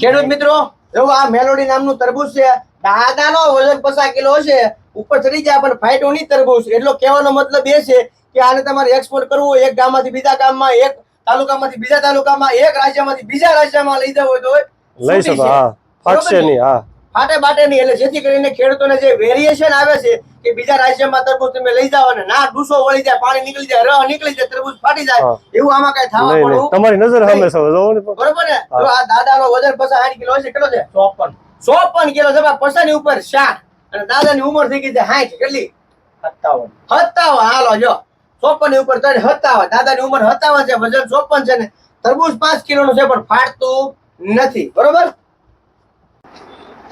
ખેડૂત મિત્રો જો આ મેલોડી નામનું તરબૂચ છે દાદાનો વજન પચાસ કિલો છે ઉપર ચડી જાય પણ ફાઈટો નહીં તરબૂચ. એટલો કહેવાનો મતલબ એ છે કે આને તમારે એક્સપોર્ટ કરવું એક ગામમાંથી બીજા ગામમાં એક તાલુકામાંથી બીજા તાલુકામાં એક રાજ્યમાંથી બીજા રાજ્યમાં લઈ જવું હોય તો લઈ શકો હા. ફાટશે નહીં હા. ફાટે બાટે નહીં. એટલે જેથી કરીને ખેડૂતોને જે વેરિએશન આવે છે કે બીજા રાજ્યમાં તરબૂચ તમે લઈ જાવ અને ના ડૂસો વળી જાય પાણી નીકળી જાય રહ નીકળી જાય તરબૂચ ફાટી જાય હા. એવું આમાં કઈ થવા નહીં તમારી નજર સામે છે બરોબર ને? તો આ દાદાનો વજન પચાસ સાઠ કિલો છે કેટલો છે? ચોપન. ચોપન કિલો છે પસાની ઉપર શાક અને દાદાની ઉંમર થઈ ગઈ છે સાઠ. કેટલી? સત્તાવન. સત્તાવન. હાલો જો. ચોપનની ઉપર ત્રણ સત્તાવન. દાદાની ઉંમર સત્તાવન છે વજન ચોપન છે ને. તરબૂચ પાંચ કિલો નું છે પણ ફાટતું નથી. બરોબર?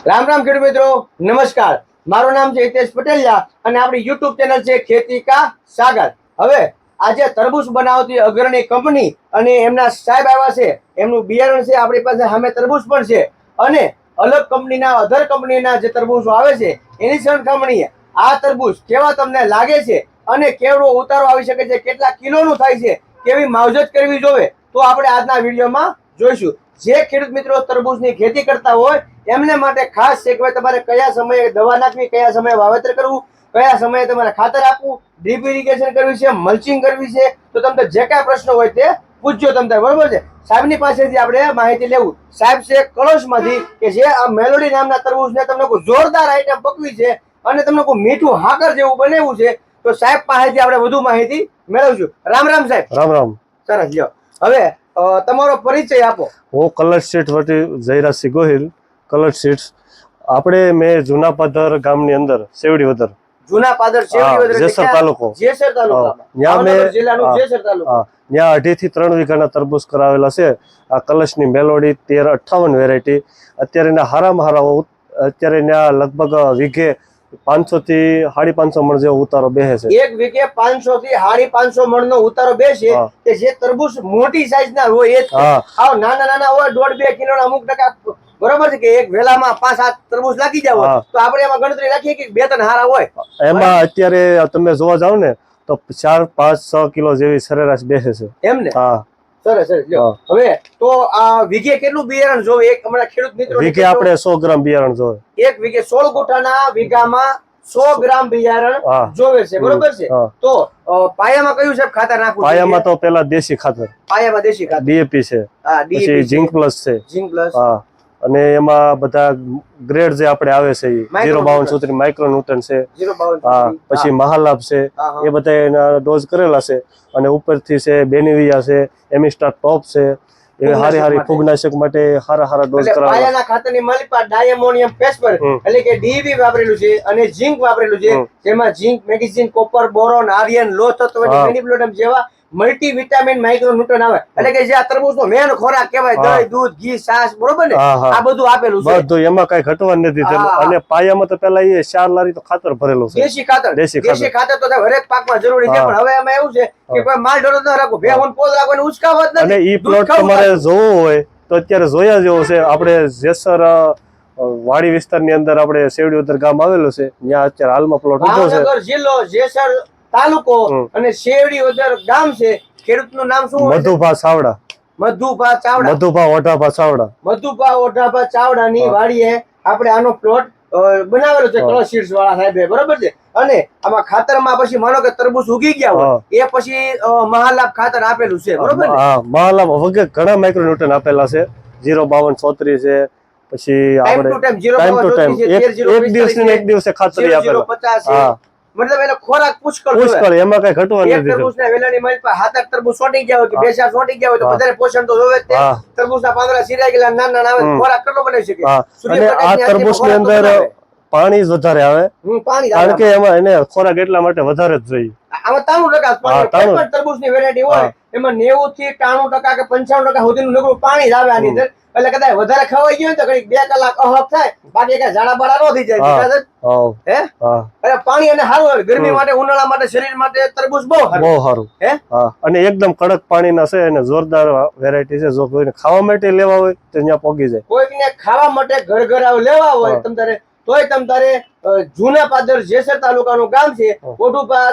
રામ રામ ખેડૂત મિત્રો, નમસ્કાર. મારું નામ છે હિતેશ પટેલિયા અને આપણી યુટ્યુબ ચેનલ છે ખેતી કા સાગર. હવે આજે તરબૂચ બનાવતી અગ્રણી કંપની અને એમના સાહેબ આવ્યા છે. એમનું બિયારણ છે, આપણી પાસે સામે તરબૂચ પણ છે. અને અલગ કંપનીના અધર કંપનીના જે તરબૂચો આવે છે, એની સરખામણીએ આ તરબૂચ કેવા તમને લાગે છે અને કેવડો ઉતારો આવી શકે છે, કેટલા કિલોનું થાય છે, કેવી માવજત કરવી જોવે, તો આપણે આજના વિડીયોમાં જોઈશું. જે ખેડૂત મિત્રો તરબૂચની ખેતી કરતા હોય એમને માટે ખાસ છે કે તમારે કયા સમયે દવા નાખવી કયા સમયે વાવેતર કરવું કયા સમયે તમારે ખાતર આપવું ડ્રીપ ઇરિગેશન કરવી છે મલ્ચિંગ કરવી છે તો તમને જે કાંઈ પ્રશ્ન હોય તે પૂછજો તમને બરોબર છે? સાહેબની પાસેથી આપણે માહિતી લેવું. સાહેબ છે કળોશમાંથી કે જે આ મેલોડી નામના તરબૂચને તમને કોઈ જોરદાર આઈટમ પકવી છે અને તમને કોઈ મીઠું હાકર જેવું બનાવ્યું છે તો સાહેબ પાસેથી આપણે વધુ માહિતી મેળવશું. રામ રામ સાહેબ. રામ રામ. સરસ લ્યો. હવે તમારો પરિચય આપો. હું કલર સીટ વટી જયરાજસિંહ ગોહિલ કલર શીટ આપણે મેં જૂના પાદર ગામની અંદર સેવડી વધર જૂના પાદર જેસર તાલુકો. જેસર તાલુકા. હા, મેં- જિલ્લાનું જેસર તાલુકો. ત્યાં અઢી થી ત્રણ વીઘાના તરબૂચ કરાવેલા છે. આ કલશની મેલોડી તેર અઠ્ઠાવન વેરાયટી અત્યારે હારામાં હારા અત્યારે ત્યાં લગભગ વીઘે પાંચસો થી સાડી પાંચસો મણ જેવો ઉતારો બેસે છે. એક વીઘે પાંચસો થી સાડી પાંચસો મણ નો ઉતારો બેસે. કે જે તરબૂચ મોટી સાઈઝ ના હોય એ આવ નાના નાના હોય દોઢ બે કિલો ના અમુક ટકા બરોબર છે કે એક વેલામાં પાંચ સાત તરબૂચ લાગી જાય તો આપણે એમાં ગણતરી રાખીએ કે બે ત્રણ હારા હોય. એમાં અત્યારે તમે જોવા જાવ ને તો ચાર પાંચ છ કિલો જેવી સરેરાશ બેસે છે. એમ ને? હા. સરસ સરસ. હવે તો આ વીઘે કેટલું બિયારણ જોવે? એક હમણાં ખેડૂત મિત્રો વીઘે આપણે ગ્રામ બિયારણ જોવે. એક વીઘે સોળ ગુઠાના વીઘામાં સો ગ્રામ બિયારણ જોવે છે બરોબર છે? તો પાયામાં કયું છે? ખાતર નાખવું પાયામાં તો પેલા દેશી ખાતર. પાયામાં દેશી ખાતર. ડીએપી છે. હા ડીએપી ઝિંક પ્લસ છે. Zinc plus. હા. અને એમાં બધા ગ્રેડ જે આપણે આવે છે એ ઝીરો બાવન સુધી સુધરી માઇક્રો ન્યુટન છે. હા પછી મહાલાભ છે. એ બધા એના ડોઝ કરેલા છે. અને ઉપરથી છે બેનિવિયા છે એમિસ્ટાર ટોપ છે. એ હારી હારી ફૂગનાશક માટે હારા હારા ડોઝ કરાવે. કરાવેલા ખાતરની માલિપા ડાયમોનિયમ ફેસ્પર એટલે કે ડીવી વાપરેલું છે અને ઝિંક વાપરેલું છે. જેમાં zinc magnesium copper boron iron લો તત્વ જેવા મલ્ટી વિટામિન માઇક્રો ન્યુટ્રન આવે. એટલે કે જે આ તરબૂચનો મેન ખોરાક કહેવાય દહીં દૂધ ઘી છાશ બરોબર ને. આ બધું આપેલું છે. બધું એમાં કઈ ઘટવા નથી. અને પાયામાં તો પેલા એ ચાર લારી તો ખાતર ભરેલું છે. દેશી ખાતર. દેશી ખાતર. તો હરેક પાકમાં જરૂરી છે પણ હવે એમાં એવું છે કે કોઈ માલ ઢોરો ન રાખો ભેહું પોત રાખો ને ઉચકાવો જ અને ઈ પ્લોટ તમારે જોવો હોય તો અત્યારે જોયા જેવો છે. આપણે જેસર વાડી વિસ્તારની અંદર આપણે સેવડી ઉત્તર ગામ આવેલું છે. ત્યાં અત્યારે હાલમાં પ્લોટ લીધો છે. જિલ્લો જેસર તાલુકો અને શેરડી ઉધર ગામ છે. ખેડૂતનું નામ શું મધુભા સાવડા મધુભા ચાવડા. મધુભા ઓઢાભા સાવડા મધુભા ઓઢાભા ચાવડાની. વાડીએ આપણે આનો પ્લોટ બનાવેલો છે. કળશ સીડ્સ વાળા સાહેબે બરોબર છે? અને આમાં ખાતરમાં પછી માનો કે તરબૂચ ઉગી ગયા હોય એ પછી મહાલાભ ખાતર આપેલું છે બરોબર હા મહાલાભ વગર ઘણા માઇક્રોન્યુટન આપેલા છે. જીરો બાવન છોતરી છે પછી આપણે ટાઈમ ટુ ટાઈમ એક દિવસ ને એક દિવસે ખાતરી આપેલા. પચાસ હા. મતલબ એનો ખોરાક પુષ્કળ. પુષ્કળ એમાં કઈ ઘટવા એક નથી. તરબૂચના વેલાની મળી પર હાથ તરબૂચ સોટી ગયા હોય કે બે ચાર સોટી ગયા હોય તો વધારે પોષણ તો જોવે તે. તરબૂચના પાંદડા સિરાઈ ગયેલા નાના નાના આવે ખોરાક કેટલો બનાવી શકે અને આ તરબૂચની અંદર. પાણી જ વધારે આવે. કારણ કે એમાં એને ખોરાક એટલા માટે વધારે જ જોઈએ. આમાં ત્રાણું ટકા જ પાણી. હા, ત્રાણું. કોઈ પણ તરબૂચની વેરાયટી હોય એમાં નેવું થી ત્રાણું ટકા કે પંચાણું ટકા સુધીનું નકરું પાણી જ આવે આની અંદર. એટલે કદાચ વધારે ખવાઈ ગયું તો ઘડીક બે કલાક અહપ થાય બાકી કઈ ઝાડા બાડા ન થઈ જાય હા. વિકાસ જ. હા? હે. અરે પાણી અને સારું આવે. ગરમી માટે ઉનાળા માટે શરીર માટે તરબૂચ બહુ સારું. બહુ સારું. હે? અને એકદમ કડક પાણીના છે અને જોરદાર વેરાયટી છે. જો કોઈને ખાવા માટે લેવા હોય તો ત્યાં પોગી જાય. કોઈ ખાવા માટે ઘર ઘર લેવા હોય. તમ તારે તોય તમ તારે જૂના પાદર જેસર તાલુકાનું ગામ છે ઓઢુપા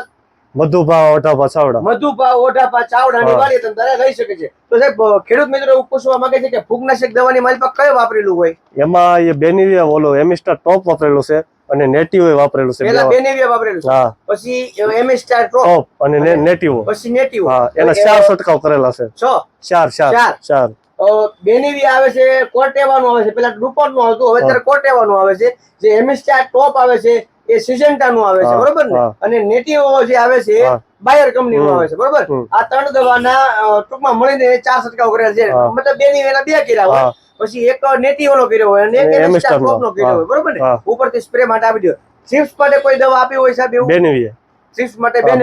મધુપા ઓઢાપા ચાવડા. મધુપા ઓઢાપા ચાવડા ની વાડી તમે તારે લઈ શકે છે. તો સાહેબ ખેડૂત મિત્રો પૂછવા માંગે છે કે ફૂગનાશક દવાની મારી પાસે કયો વાપરેલું હોય? એમાં એ બેનિવિયા ઓલો એમિસ્ટા ટોપ વાપરેલું છે અને નેટિવ વાપરેલું છે પેલા બેનેવિયા વાપરેલું છે. હા. પછી એમએસ સ્ટાર ટોપ. અને નેટિવ. પછી નેટિવ. હા એના ચાર છટકાવ કરેલા છે. છ? ચાર ચાર. ચાર. ચાર બેનેવિયા આવે છે કોર્ટેવાનું આવે છે. પેલા ડુપોન્ટનું આવતું હવે અત્યારે કોર્ટેવાનું આવે છે. જે એમએસ ટોપ આવે છે એ સિજન્ટા નું આવે છે બરોબર ને? અને નેટિવ જે આવે છે બાયર કંપની નું આવે છે બરોબર? આ ત્રણ દવાના ટૂંકમાં મળીને ચાર છંટકાવ કરેલા છે. મતલબ બેની બેનેવિયાના બે કર્યા હોય. પછી એક નેટિવ નો કર્યો હોય અને એક અને એમએસ Amistar સ્ટાર નો. ટોપ નો કર્યો હોય બરોબર ને? ઉપરથી સ્પ્રે માટે આપી દો. ચિપ્સ માટે કોઈ દવા આપી હોય સાહેબ એવું? બેનિવિયા ચિપ્સ માટે બેન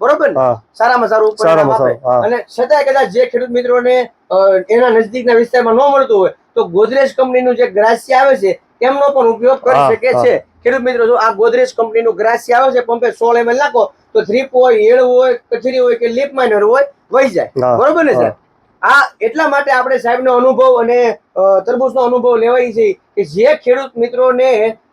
બરોબર ને? સારામાં સારું પરિણામ આપે. અને છતાંય કદાચ જે ખેડૂત મિત્રોને એના નજદીકના વિસ્તારમાં ન મળતું હોય તો ગોદરેજ કંપનીનું જે ગ્રાસ્ય આવે છે એમનો પણ ઉપયોગ કરી શકે છે. ખેડૂત મિત્રો જો આ ગોદરેજ કંપનીનું ગ્રાસ્ય આવે છે પંપે સોળ એમએલ નાખો તો થ્રીપ હોય એળ હોય કચરી હોય કે લીપ માઇનર હોય વહી જાય. બરોબર ને. સાહેબ? આ એટલા માટે આપણે સાહેબનો અનુભવ અને તરબૂચનો અનુભવ લેવાય છે કે જે ખેડૂત મિત્રોને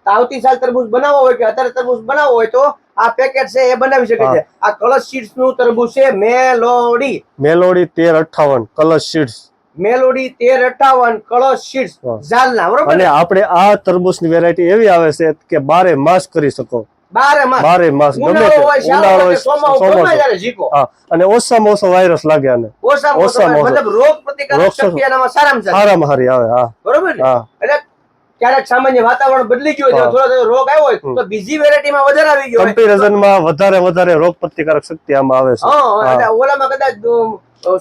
આવતી સાલ તરબૂચ બનાવવો હોય કે અત્યારે તરબૂચ બનાવવો હોય તો આ પેકેટ છે એ બનાવી શકે છે. આ કલર શીટ્સનું તરબૂચ છે મેલોડી. મેલોડી તેર અઠ્ઠાવન કલર શીટ્સ મેલોડી તેર અઠાવન હા. ઝાલના બરોબર અને આપણે આ તરબૂચની વેરાયટી એવી આવે છે કે બારે માસ કરી શકો. બારે માસ. બારે માસ ગમે ઉનાળો હોય ચોમાસું. હા અને ઓછામાં ઓછો વાયરસ લાગે આને. ઓછામાં ઓછો મતલબ રોગ પ્રતિકારક શક્તિ એનામાં સારામાં સારી આવે હા. બરોબર ને? હા. એટલે ક્યારેક સામાન્ય વાતાવરણ બદલી ગયું હોય થોડો થોડો રોગ આવ્યો હોય તો બીજી વેરાયટીમાં વધારે આવી ગયો હોય. કમ્પેરિઝનમાં વધારે વધારે રોગ પ્રતિકારક શક્તિ આમાં આવે છે. હા ઓલામાં કદાચ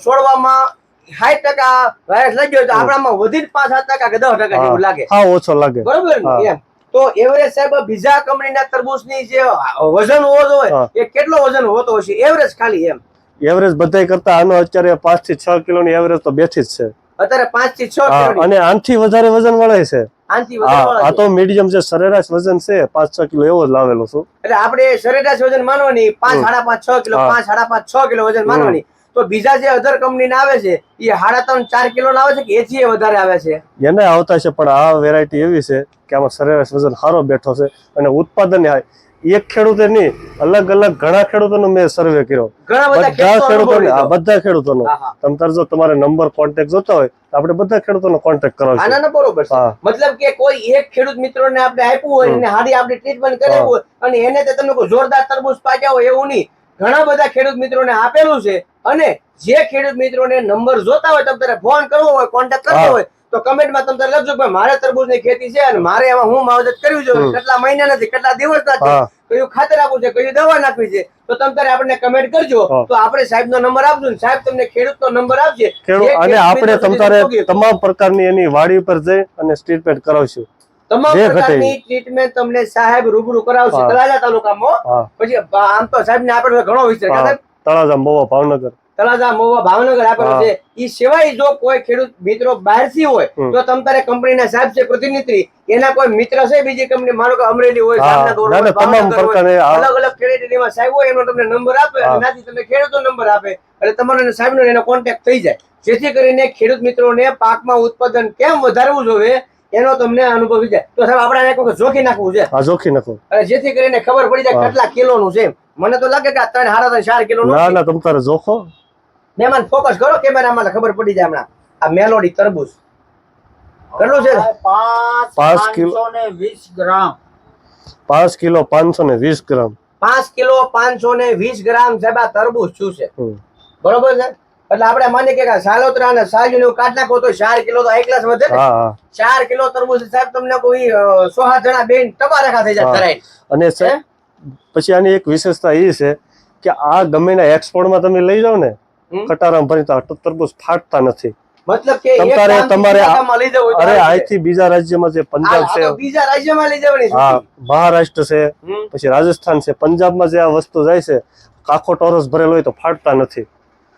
છોડવામાં સાઠ ટકા વાયરસ લાગ્યો તો આપણામાં વધી પાંચ સાત ટકા કે દસ ટકા જેવું લાગે. હા ઓછો લાગે. બરોબર ને? એમ. તો એવરેજ સાહેબ બીજા કંપનીના તરબૂચની જે વજન હોતો હોય એ કેટલો વજન હોતો હશે? એવરેજ ખાલી એમ. એવરેજ બધાય કરતા આનો અત્યારે પાંચથી છ કિલોની એવરેજ તો બેઠી જ છે. અત્યારે પાંચથી છ અને આઠ આનથી વધારે વજન વળે છે. આ. તો મીડિયમ જે સરેરાશ વજન છે પાંચ છ કિલો એવો જ લાવેલો છું એટલે આપણે સરેરાશ વજન માનવાની પાંચ. સાડા પાંચ છ કિલો. પાંચ સાડા પાંચ છ કિલો વજન માનવાની તો બીજા જે અધર કંપનીના આવે છે એ સાડા ત્રણ ચાર કિલો ના આવે છે કે એથી વધારે આવે છે એને આવતા છે પણ આ વેરાયટી એવી છે કે આમાં સરેરાશ વજન સારો બેઠો છે અને ઉત્પાદન એક ખેડૂતે નહીં અલગ અલગ ઘણા ખેડૂતોનો મેં સર્વે કર્યો. બધા ખેડૂતો ખેડૂતોને આ બધા ખેડૂતોનો. હા, હા. તાર જો તમારે નંબર કોન્ટેક્ટ જોતા હોય તો આપણે બધા ખેડૂતોનો કોન્ટેક્ટ કરો કરાવશું ના બરોબર છે. મતલબ કે કોઈ એક ખેડૂત મિત્રોને આપણે આપ્યું હોય અને હારી આપણે ટ્રીટમેન્ટ કરી હોય અને એને તે તમને કોઈ જોરદાર તરબૂચ પાક્યા હોય એવું નહીં. ઘણા બધા ખેડૂત મિત્રોને આપેલું છે અને જે ખેડૂત મિત્રોને નંબર જોતા હોય તમારે ફોન કરવો હોય કોન્ટેક્ટ કરવો હોય તો કમેન્ટમાં તમે લખજો કે મારે તરબૂચની ખેતી છે અને મારે એમાં હું માવજત કર્યું છે કેટલા મહિના નથી કેટલા દિવસ નથી? કયું ખાતર આપવું છે કયું દવા નાખવી છે? તો તમે તારે આપણને કમેન્ટ કરજો. તો આપણે સાહેબનો નંબર આપજો ને સાહેબ તમને ખેડૂતનો નંબર આપશે અને આપણે શકો. તમામ પ્રકારની એની વાડી ઉપર જઈ અને સ્ટ્રીટમેન્ટ કરાવશું. તમામ પ્રકારની ટ્રીટમેન્ટ તમને સાહેબ રૂબરૂ કરાવશે. તળાજા તાલુકામાં. પછી આમ તો સાહેબ ને આપણે ઘણો વિચાર. તળાજા મોવા ભાવનગર. તળાજા મોવા ભાવનગર આપેલું છે. એ સિવાય જો કોઈ ખેડૂત મિત્રો બહારથી હોય. તો તમ તારે કંપનીના સાહેબ છે પ્રતિનિધિ એના કોઈ મિત્ર છે બીજી કંપની માનો કે અમરેલી હોય અલગ અલગ ટેરેટરીમાં સાહેબ હોય એનો તમને નંબર આપે અને નાથી તમને ખેડૂતો નંબર આપે. એટલે તમારો સાહેબનો એનો કોન્ટેક્ટ થઈ જાય. જેથી કરીને ખેડૂત મિત્રોને પાકમાં ઉત્પાદન કેમ વધારવું જોઈએ એનો તમને અનુભવ થઈ જાય. તો સાહેબ આપણે એક વખત જોખી નાખવું છે. હા જોખી નાખો. અને જેથી કરીને ખબર પડી જાય. કેટલા કિલોનું છે મને તો લાગે કે આ ત્રણ સાડા ત્રણ ચાર કિલો ના ના તમ તારે જોખો મહેમાન ફોકસ કરો કેમેરામાં ખબર પડી જાય હમણાં. આ મેલોડી તરબૂચ. કેટલું છે? પાંચ કિલો. ને વીસ ગ્રામ. પાંચ કિલો પાંચસો ને વીસ ગ્રામ. પાંચ કિલો પાંચસો ને વીસ ગ્રામ સાહેબ આ તરબૂચ શું છે? બરોબર છે? એટલે આપણે માની કે સાલોતરા અને સાજુ એવું કાઢ નાખો તો ચાર કિલો તો એક ગ્લાસ વધે ને? ચાર કિલો તરબૂચ સાહેબ તમને કોઈ સો હાથ જણા બેન ટપા રેખા થઈ જાય હા. અને પછી આની એક વિશેષતા એ છે કે આ ગમે ના એક્સપોર્ટમાં તમે લઈ જાઓ ને. કટારામ ભરીતા તરબૂચ ફાટતા નથી. મતલબ કે તમારે- ગામથી તમારે બીજા આ- ગામમાં લઈ જવું હોય તો અરે અહીંથી બીજા રાજ્યમાં જે પંજાબ છે. બીજા રાજ્યમાં લઈ જવાની હા મહારાષ્ટ્ર છે પછી રાજસ્થાન છે. પંજાબમાં જે આ વસ્તુ જાય છે કાખો ટોરસ ભરેલો હોય તો ફાટતા નથી.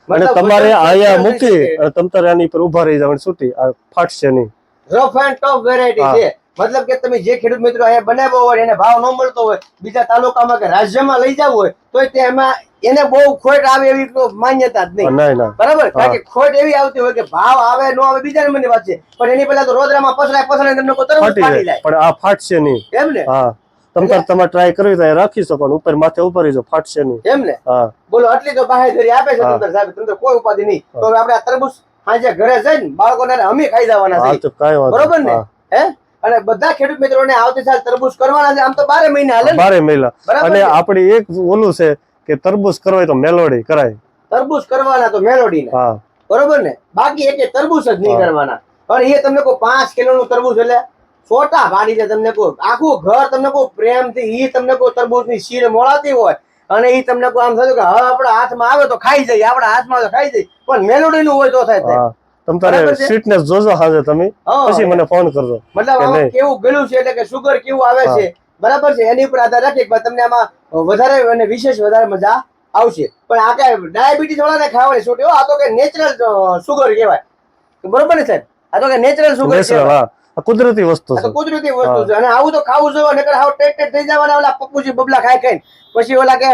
અને તમારે થઈ મૂકી અને તમારે આની પર ઊભા રહી જવાની છૂટી આ ફાટશે નહીં. રફ એન્ડ ટફ વેરાયટી છે. મતલબ કે તમે જે ખેડૂત મિત્રો અહીંયા બનાવ્યો હોય એને ભાવ ન મળતો હોય બીજા તાલુકામાં કે રાજ્યમાં લઈ જવું હોય તો તેમાં એને બહુ ખોટ આવે એવી માન્યતા જ નહીં. બરાબર? કારણ કે ખોટ એવી આવતી હોય કે ભાવ આવે ન આવે બીજા મને વાત છે. પણ એની પહેલા તો રોદરામાં પસરાય પસરાય તમને કોઈ તરફ ફાટી જાય. પણ આ ફાટશે નહીં. એમ ને? હા. તમે તમારે ટ્રાય કરવી તો રાખી શકો ને ઉપર માથે ઉપર જો ફાટશે નહીં. એમ ને? હા. બોલો આટલી તો બાહેધરી આપે છે. તંત્ર સાહેબ. તંત્ર કોઈ ઉપાધિ નહીં. તો હવે આપણે આ તરબૂચ સાંજે ઘરે જઈને બાળકોને અમે ખાઈ જવાના છે બરોબર ને? હા. અને બધા ખેડૂત મિત્રોને આવતી સાલ તરબૂચ કરવાના છે. આમ તો બારે મહિના હાલે બારે મહિના. અને છે? આપણી એક ઓલું છે કે તરબૂચ કરવાય તો મેલોડી કરાય. તરબૂચ કરવાના તો મેલોડી હા. બરોબર ને? બાકી એક તરબૂચ જ નહીં કરવાના. અને એ તમને કોઈ પાંચ કિલો નું તરબૂચ એટલે છોટા પાડી દે તમને કોઈ. આખું ઘર તમને કોઈ પ્રેમથી ઈ તમને કોઈ તરબૂચની શીર મોળાતી હોય અને ઈ તમને કોઈ આમ થતું કે હવે આપણા હાથમાં આવે તો ખાઈ જાય આપણા હાથમાં તો ખાઈ જાય પણ મેલોડી નું હોય તો થાય થાય. તમે તારે સ્વીટનેસ જોજો હાજે તમે. પછી મને ફોન કરજો. મતલબ કેવું ગળ્યું છે એટલે કે સુગર કેવું આવે છે? બરાબર છે? એની ઉપર આધાર રાખી કે તમને આમાં વધારે અને વિશેષ વધારે મજા આવશે. પણ આ કઈ ડાયાબિટીસ વાળાને ખાવાની છૂટ આ તો કે નેચરલ સુગર કહેવાય. બરોબર ને સાહેબ? આ તો કે નેચરલ સુગર છે કુદરતી વસ્તુ છે. કુદરતી વસ્તુ છે. અને આવું તો ખાવું જોઈએ નકર હાવ ટેટ ટેટ થઈ જવાના ઓલા પપ્પુજી બબલા ખાઈ ખાઈને. પછી ઓલા કે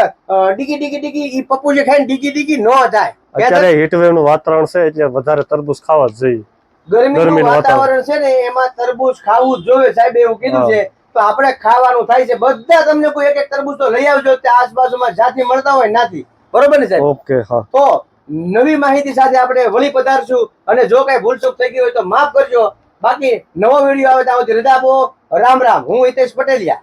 ડીગી ડીગી ડીગી ઈ પપ્પુજી ખાઈને ડીગી ડીગી ન થાય. અત્યારે હીટવેવનું વાતાવરણ છે એટલે વધારે તરબૂચ ખાવા જ જોઈએ. ગરમીનું વાતાવરણ છે ને એમાં તરબૂચ ખાવું જ જોઈએ સાહેબ એવું કીધું છે. તો આપણે ખાવાનું થાય છે. બધા તમને કોઈ એક એક તરબૂચ તો લઈ આવજો તે આસપાસમાં જાતિ મળતા હોય નાથી. બરોબર ને સાહેબ? ઓકે હા. તો નવી માહિતી સાથે આપણે વળી પધારશું અને જો કઈ ભૂલચૂક થઈ ગઈ હોય તો માફ કરજો. બાકી નવો વીડિયો આવે ત્યાં સુધી રજા આપો. રામ રામ. હું હિતેશ પટેલિયા.